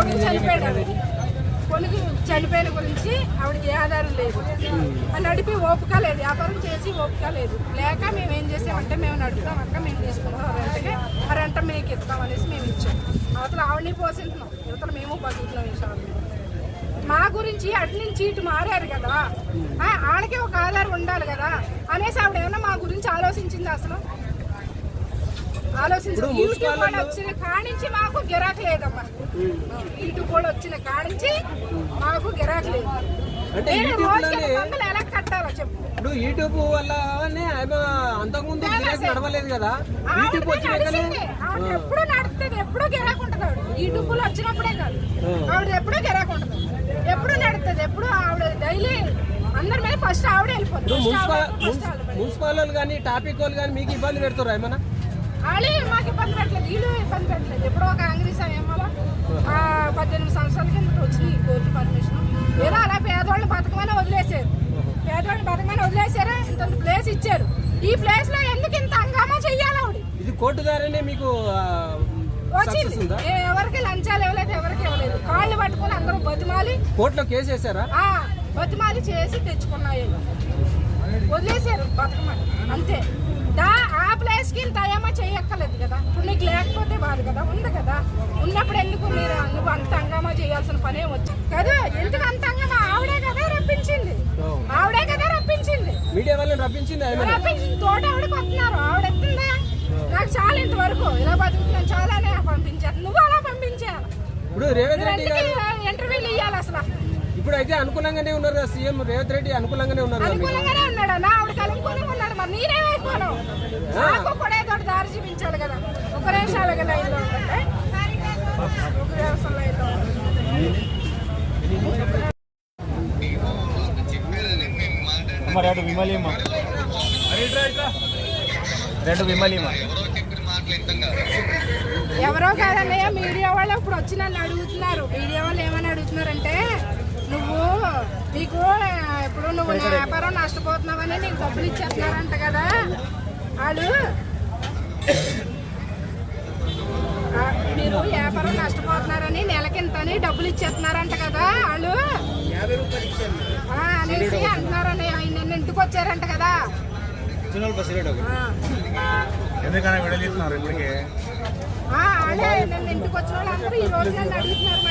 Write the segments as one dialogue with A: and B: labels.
A: కొడుకు చనిపోయాడు ఆవిడ. కొడుకు చనిపోయిన గురించి ఆవిడకి ఏ ఆధారం లేదు. అని నడిపి ఓపిక లేదు. వ్యాపారం చేసి ఓపిక లేదు. లేక మేము ఏం చేసామంటే మేము నడుపుతాం అక్క మేము తీసుకుంటాం రెంటకి ఆ రెంట మీకు ఇస్తాం అనేసి మేము ఇచ్చాం. అవతల ఆవిడని పోషిస్తున్నాం ఇవతల మేము బతుకుతున్నాం విషయాలు మా గురించి అటు నుంచి ఇటు మారారు కదా. ఆ, ఆడకి ఒక ఆధారం ఉండాలి కదా అనేసి ఆవిడ ఏమన్నా మా గురించి ఆలోచించింది అసలు? ఆలోచించి. యూట్యూబ్ వచ్చిన కానించి మాకు గిరాకీ లేదమ్మా. యూట్యూబ్ కూడా వచ్చిన కానించి మాకు గిరాకీ లేదు. నేను రోజుకి వందలు ఎలా కట్టాలో చెప్పు.
B: ఇప్పుడు యూట్యూబ్ అంతకుముందు గిరాకీ నడవలేదు కదా. యూట్యూబ్ వచ్చినాకనే
A: ఎప్పుడూ నడుస్తుంది ఎప్పుడూ గిరాకు ఉంటుంది ఆవిడ. యూట్యూబ్లో వచ్చినప్పుడే కాదు. ఆవిడ ఎప్పుడూ గిరాకు ఉంటుంది. ఎప్పుడు నడుస్తుంది ఎప్పుడు ఆవిడ డైలీ అందరి మీద ఫస్ట్ ఆవిడ వెళ్ళిపోతుంది.
B: మున్సిపల్. మున్సిపల్ వాళ్ళు కానీ ట్రాఫిక్ వాళ్ళు కానీ మీకు ఇబ్బంది పెడుతున్నారు ఏమన్నా?
A: వాళ్ళే మాకు ఇబ్బంది పెట్టలేదు. వీళ్ళు ఇబ్బంది పెట్టలేదు. ఎప్పుడో ఒక కాంగ్రెస్ ఏమో పద్దెనిమిది సంవత్సరాల కింద వచ్చింది కోర్టు పర్మిషన్. ఏదో అలా పేదవాళ్ళు బతకమని వదిలేశారు. పేదవాళ్ళు బతకమని వదిలేశారు? ఇంత ప్లేస్ ఇచ్చారు. ఈ ప్లేస్లో ఎందుకు ఇంత హంగామా చెయ్యాలి ఆవిడ?
B: ఇది కోర్టు ద్వారానే మీకు
A: వచ్చింది. ఎవరికి లంచాలు ఇవ్వలేదు ఎవరికి ఇవ్వలేదు. కాళ్ళు పట్టుకొని అందరూ బతిమాలి.
B: కోర్టులో కేసు వేసారా
A: బతిమాలి చేసి తెచ్చుకున్నాయి. వదిలేశారు బతకమని. అంతే దా ఆ ప్లేస్కి ఇంత అయ్యామా చేయక్కర్లేదు కదా ఇప్పుడు నీకు లేకపోతే బాధ కదా ఉంది కదా. ఉన్నప్పుడు ఎందుకు మీరు నువ్వు అంత హంగామా చేయాల్సిన పనే వచ్చి కదా ఎందుకు అంత హంగామా? ఆవిడే కదా రప్పించింది. ఆవిడే కదా రప్పించింది.
B: మీడియా వాళ్ళని రప్పించింది
A: తోట ఆవిడకి వస్తున్నారు. ఆవిడ ఎత్తుందా? నాకు చాలా ఇంతవరకు. ఇలా బతుకుతున్నాను చాలానే పంపించారు నువ్వు అలా పంపించాను
B: ఇప్పుడు రేవంత్ రెడ్డి
A: ఇంటర్వ్యూలు ఇవ్వాలి అసలు?
B: ఇప్పుడు అయితే అనుకూలంగానే ఉన్నారు కదా సీఎం రేవంత్ రెడ్డి అనుకూలంగానే ఉన్నారు.
A: అనుకూలంగానే ఉన్నాడు. నా ఆవిడకి అనుకూలంగా ఉన్నాడు. మరి నేనేమైపోను?
C: అమ్మ రెండు విమలిమ్మ రెండు విమలిమ్మ
A: ఎవరో కాదన్నయ్య మీడియా వాళ్ళు ఇప్పుడు వచ్చి నన్ను అడుగుతున్నారు. మీడియా వాళ్ళు ఏమని అడుగుతున్నారంటే నువ్వు నీకు ఆ, ఇప్పుడు నువ్వు నా వ్యాపారం నష్టపోతున్నావని నీకు డబ్బులు ఇచ్చేస్తున్నారంట కదా. వాళ్ళు మీరు వ్యాపారం నష్టపోతున్నారని నెలకింతని డబ్బులు ఇచ్చేస్తున్నారంట కదా. వాళ్ళు వచ్చారంట కదా.
C: ఎందుకన్నా విడదీస్తున్నారు ఇప్పటికే?
A: ఇంటికి వచ్చిన వాళ్ళందరూ ఈ రోజు నన్ను అడుగుతున్నారు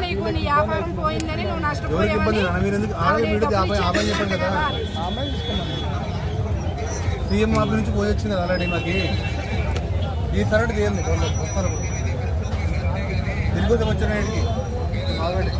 A: నీకు నీ వ్యాపారం పోయిందని నువ్వు. ఇచ్చేస్తున్నారంట
C: సీఎం ఆఫీస్ నుంచి పోయి వచ్చింది ఆల్రెడీ మాకి. ఈ సరడ్ తీయండి వస్తారు తిరిగి వచ్చిన ఆల్రెడీ.